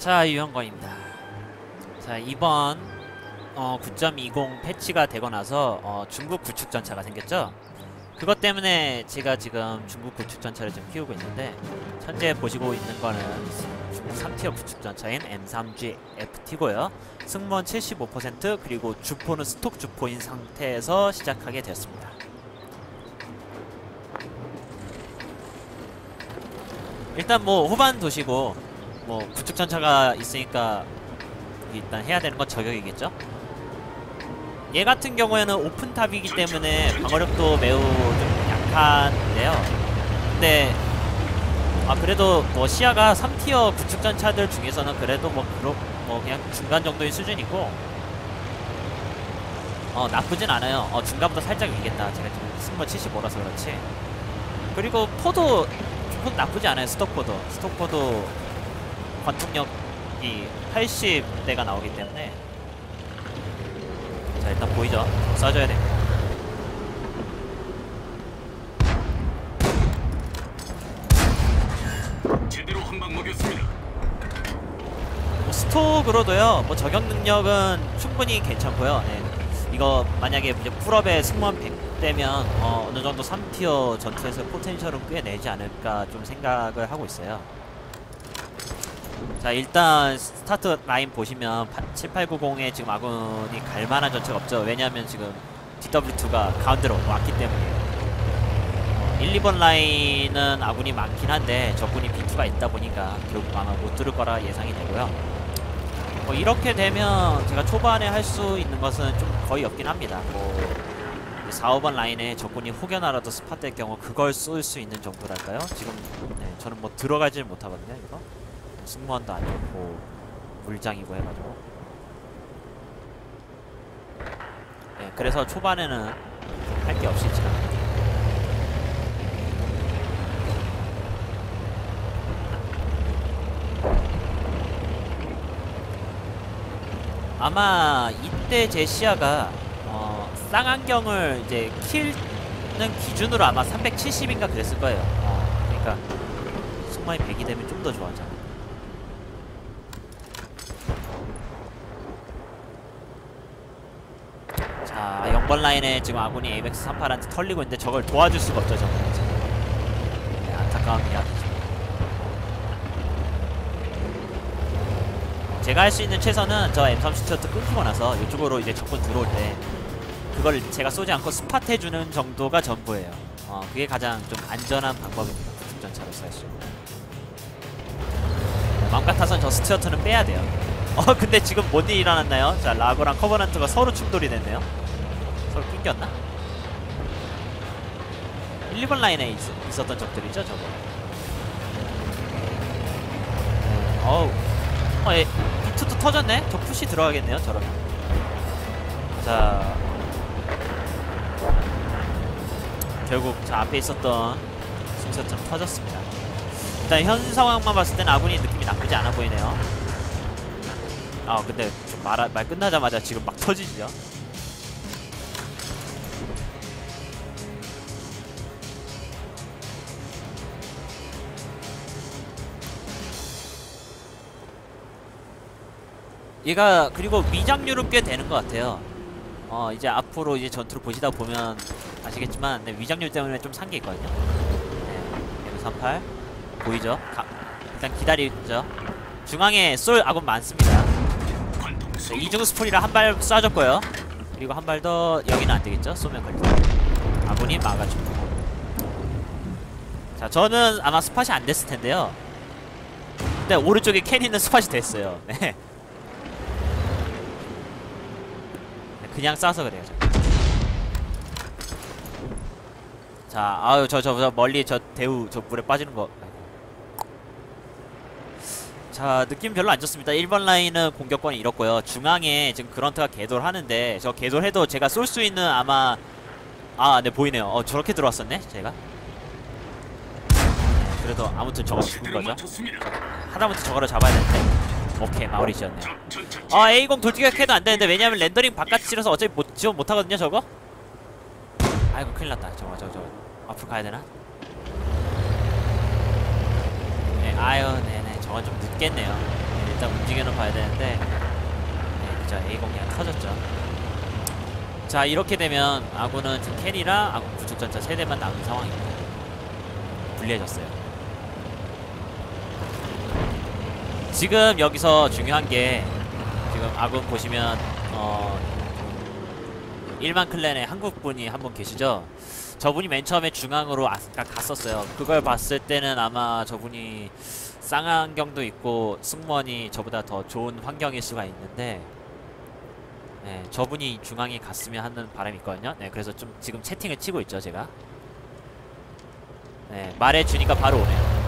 자 유형건입니다. 자 이번 어, 9.20 패치가 되고 나서 어, 중국 구축 전차가 생겼죠. 그것 때문에 제가 지금 중국 구축 전차를 좀 키우고 있는데 현재 보시고 있는 거는 중국 3티어 구축 전차인 M3G FT고요. 승무원 75% 그리고 주포는 스톡 주포인 상태에서 시작하게 되었습니다. 일단 뭐 후반 도시고 뭐 구축 전차가 있으니까 일단 해야 되는 건 저격이겠죠. 얘 같은 경우에는 오픈탑이기 때문에 방어력도 매우 좀 약한데요. 근데 아 그래도 뭐 시야가 3티어 구축 전차들 중에서는 그래도 뭐 그러, 뭐 그냥 중간 정도의 수준이고 어 나쁘진 않아요. 어 중간보다 살짝 위겠다. 제가 지금 승무 75라서 그렇지. 그리고 포도 포도 나쁘지 않아요. 스톡포도 스톡포도 관통력이 80대가 나오기 때문에 자 일단 보이죠? 쏴줘야 돼. 제대로 한 방 먹였습니다. 뭐 스톡으로도요. 뭐 저격 능력은 충분히 괜찮고요. 네. 이거 만약에 이제 풀업에 승무원 100대면 어, 어느 정도 3티어 전투에서 포텐셜은 꽤 내지 않을까 좀 생각을 하고 있어요. 자 일단 스타트 라인 보시면 7890에 지금 아군이 갈 만한 전체가 없죠. 왜냐하면 지금 DW2가 가운데로 왔기 때문에 1, 2번 라인은 아군이 많긴 한데 적군이 B2가 있다 보니까 결국 아마 못 뚫을 거라 예상이 되고요. 뭐 이렇게 되면 제가 초반에 할 수 있는 것은 좀 거의 없긴 합니다. 뭐 4, 5번 라인에 적군이 혹여나라도 스팟 될 경우 그걸 쏠 수 있는 정도랄까요? 지금 네, 저는 뭐 들어가질 못하거든요. 이거 승무원도 아니고 물장이고 해가지고 네, 그래서 초반에는 할 게 없이 지나갑니다. 아마 이때 제 시야가 어, 쌍안경을 이제 킬는 기준으로 아마 370인가 그랬을 거예요. 어, 그러니까 승마이 100이 되면 좀 더. 자, 0번 라인에 지금 아군이 에이벡스 38한테 털리고 있는데 저걸 도와줄 수가 없죠, 저는. 네, 안타까운 이야기죠. 제가 할 수 있는 최선은 저 M30 끊기고 나서 이쪽으로 이제 적군 들어올 때 그걸 제가 쏘지 않고 스팟 해주는 정도가 전부예요. 어, 그게 가장 좀 안전한 방법입니다. 구축전차로서 할수 있는. 마음 같아선 저 스튜어트는 빼야 돼요. 어 근데 지금 뭔 일이 일어났나요? 자 라고랑 커버넌트가 서로 충돌이 됐네요. 서로 낑겼나? 1, 2번 라인에 있, 있었던 적들이죠 저거. 어우 어, 예. 비트도 터졌네? 저 푸시 들어가겠네요, 저러면. 자. 결국 저 앞에 있었던 승차점 터졌습니다. 일단 현 상황만 봤을 때는 아군이 느낌이 나쁘지 않아 보이네요. 아, 근데 좀 말, 말 끝나자마자 지금 막 터지죠. 얘가 그리고 위장률은 꽤 되는 것 같아요. 어 이제 앞으로 이제 전투를 보시다 보면 아시겠지만 네, 위장률 때문에 좀 산 게 있거든요. 네, M38 보이죠? 가, 일단 기다리죠. 중앙에 쏠 아군 많습니다. 네, 이중 스폴이라 한 발 쏴줬고요. 그리고 한 발 더 여기는 안 되겠죠? 쏘면 걸리죠. 아군이 막아주고. 자, 저는 아마 스팟이 안 됐을 텐데요. 근데 오른쪽에 캐니는 스팟이 됐어요. 네. 그냥 싸서 그래요. 저. 자, 아유 저 저 저 멀리 저 대우 저 물에 빠지는 거. 자, 느낌 별로 안 좋습니다. 1번 라인은 공격권이 잃었고요. 중앙에 지금 그런트가 개돌 하는데 저 개돌해도 제가 쏠 수 있는 아마 아, 네 보이네요. 어, 저렇게 들어왔었네, 제가. 네, 그래도 아무튼 저거 죽은 거죠. 하다못해 저거를 잡아야 되는데. 오케이, 마무리 지었네요. 아 A0 돌격해도 안 되는데 왜냐면 렌더링 바깥 치러서 어차피 못 지원 못 하거든요 저거. 아이고 큰일 났다 저거 저거 저거 앞으로 가야 되나? 네 아유 네네 저건 좀 늦겠네요. 네, 일단 움직여는 봐야 되는데 네, 그죠 A 공략 터졌죠. 자 이렇게 되면 아군은 지금 캐리랑 아군 구축전차 세 대만 남은 상황입니다. 불리해졌어요. 지금 여기서 중요한 게 지금 아군 보시면 어 1만 클랜에 한국 분이 한 분 계시죠? 저분이 맨 처음에 중앙으로 아까 갔었어요. 그걸 봤을 때는 아마 저분이 쌍안경도 있고 승무원이 저보다 더 좋은 환경일 수가 있는데 네, 저분이 중앙에 갔으면 하는 바람이 있거든요. 네, 그래서 좀 지금 채팅을 치고 있죠, 제가. 네, 말해 주니까 바로 오네요.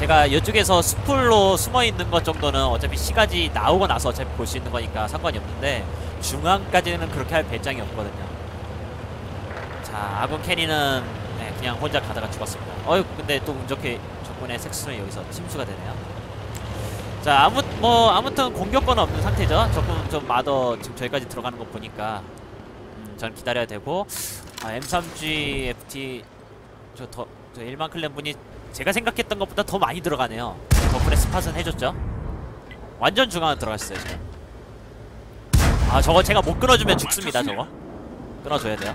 제가 이쪽에서 스풀로 숨어 있는 것 정도는 어차피 시가지 나오고 나서 어차피 볼 수 있는 거니까 상관이 없는데 중앙까지는 그렇게 할 배짱이 없거든요. 자, 아군 캐리는 네, 그냥 혼자 가다가 죽었습니다. 어휴, 근데 또 운 좋게 적군의 섹스는 여기서 침수가 되네요. 자, 아무 뭐 아무튼 공격권은 없는 상태죠. 적군 좀 마더 지금 저기까지 들어가는 거 보니까 음, 전 기다려야 되고 아, M3G FT 저더저 1만 클랜 분이 제가 생각했던 것보다 더 많이 들어가네요. 덕분에 스팟은 해줬죠. 완전 중앙으로 들어갔어요 지금. 아 저거 제가 못 끊어주면 죽습니다 저거. 끊어줘야 돼요.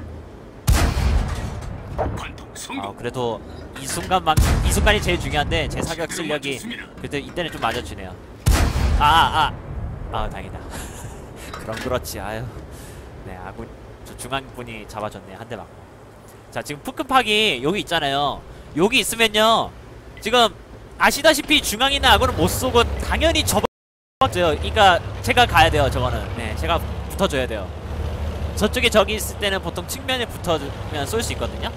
아. 그래도 이 순간만 이 순간이 제일 중요한데 제 사격 실력이 그때 이때는 좀 맞아주네요. 아아 아, 아, 다행이다. 그럼 그렇지 아유. 네 아군 저 중앙 분이 잡아줬네 한대 맞고. 자 지금 푸크팍이 여기 있잖아요. 여기 있으면요 지금 아시다시피 있는 아군은 못 쏘고 당연히 접어져요. 그러니까 제가 가야 돼요 저거는. 네 제가 붙어줘야 돼요. 저쪽에 적이 있을 때는 보통 측면에 붙어주면 쏠 수 있거든요.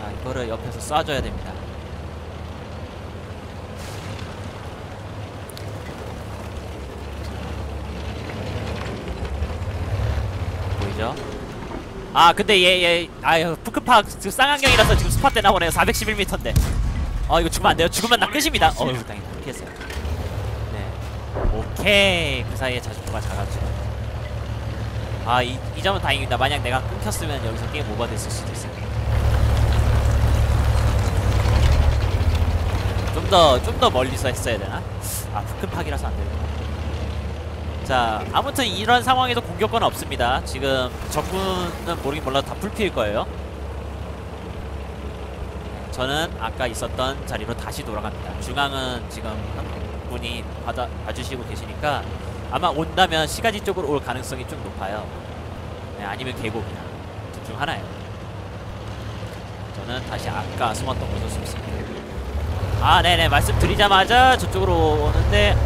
자, 이거를 옆에서 쏴줘야 됩니다. 보이죠? 아, 근데 얘, 얘, 아유, 푸크팍 지금 쌍안경이라서 지금 스팟 되나 보네요. 411m인데. 어, 이거 죽으면 안 돼요. 죽으면 나 끝입니다. 어휴, 다행이다. 피했어요. 네. 오케이. 그 사이에 자주포가 작았죠. 아, 이, 이 점은 다행입니다. 만약 내가 끊겼으면 여기서 게임 오버 됐을 수도 있어요. 좀 더, 좀 더 멀리서 했어야 되나? 아, 큰 파기라서 안 되구나. 자, 아무튼 이런 상황에서 공격권은 없습니다. 지금 적군은 모르긴 몰라도 다 풀피일 거예요. 저는 아까 있었던 자리로 다시 돌아갑니다. 중앙은 지금 한 분이 받아, 봐주시고 계시니까 아마 온다면 시가지 쪽으로 올 가능성이 좀 높아요. 네, 아니면 계곡이나 둘 중 하나예요. 저는 다시 아까 숨었던 곳으로 숨습니다. 아, 네네 말씀드리자마자 저쪽으로 오는데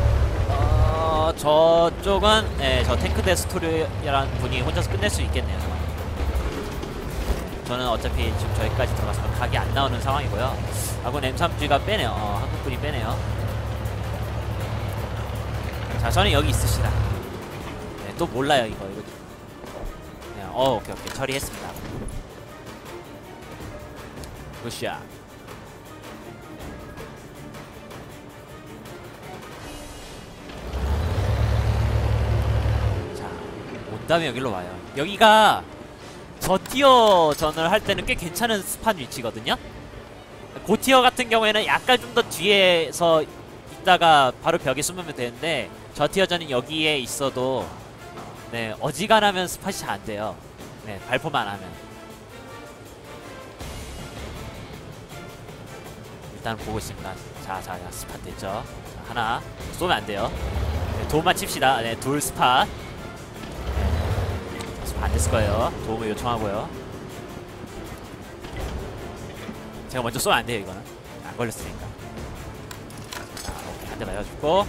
어, 저쪽은 네, 저 탱크 데스토리라는 분이 혼자서 끝낼 수 있겠네요. 저는 어차피 지금 저기까지 들어갔으면 각이 안 나오는 상황이고요. 아군 M3G가 빼네요. 어, 한국분이 빼네요. 자, 저는 여기 있으시다. 네, 또 몰라요 이거 이거. 네, 어, 오케이 오케이 처리했습니다. 굿샷. 온다면 여기로 와요. 여기가 저 티어전을 할 때는 꽤 괜찮은 스판 위치거든요. 고티어 같은 경우에는 약간 좀 더 뒤에서 있다가 바로 벽에 숨으면 되는데 저 티어전은 여기에 있어도 네 어지간하면 스팟이 잘 안 돼요. 네 발포만 하면 일단 보고 있습니다. 자자 자, 스팟 됐죠. 자, 하나 쏘면 안 돼요. 네, 도움만 칩시다. 네둘 스팟. 안 됐을 거예요. 도움을 요청하고요. 제가 먼저 쏘면 안 돼요 이거는 안 걸렸으니까. 자 오케이 한 대 맞아주고.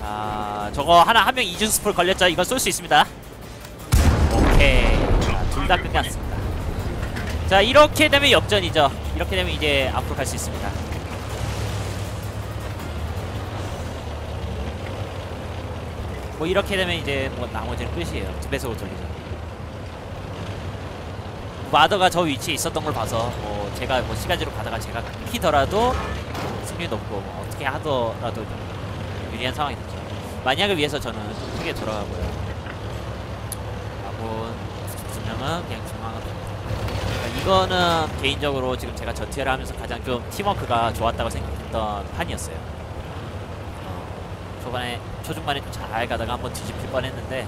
자 저거 하나 한 명 이준 스풀 걸렸죠. 이건 쏠 수 있습니다. 오케이. 둘 다 끝났습니다. 자 이렇게 되면 역전이죠. 이렇게 되면 이제 앞으로 갈 수 있습니다. 뭐 이렇게 되면 이제 뭐 나머지는 끝이에요. 두 배속으로 돌리죠. 마더가 저 위치에 있었던 걸 봐서 뭐 제가 뭐 시간제로 가다가 제가 끊기더라도 승률이 높고 뭐 어떻게 하더라도 좀 유리한 상황이 됐죠. 만약을 위해서 저는 좀 크게 돌아가고요. 아군 명은 그냥 중앙으로 그러니까 이거는 개인적으로 지금 제가 저티어를 하면서 가장 좀 팀워크가 좋았다고 생각했던 판이었어요 어, 초반에 초중반에 좀 잘 가다가 한번 뒤집힐 뻔했는데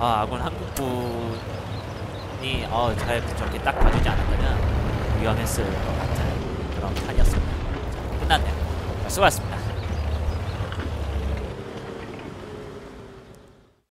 아 아군 한국군이 어, 잘 저렇게 딱 봐주지 않았다면 위험했을 것 같은 그런 판이었습니다. 자, 끝났네요. 자, 수고하셨습니다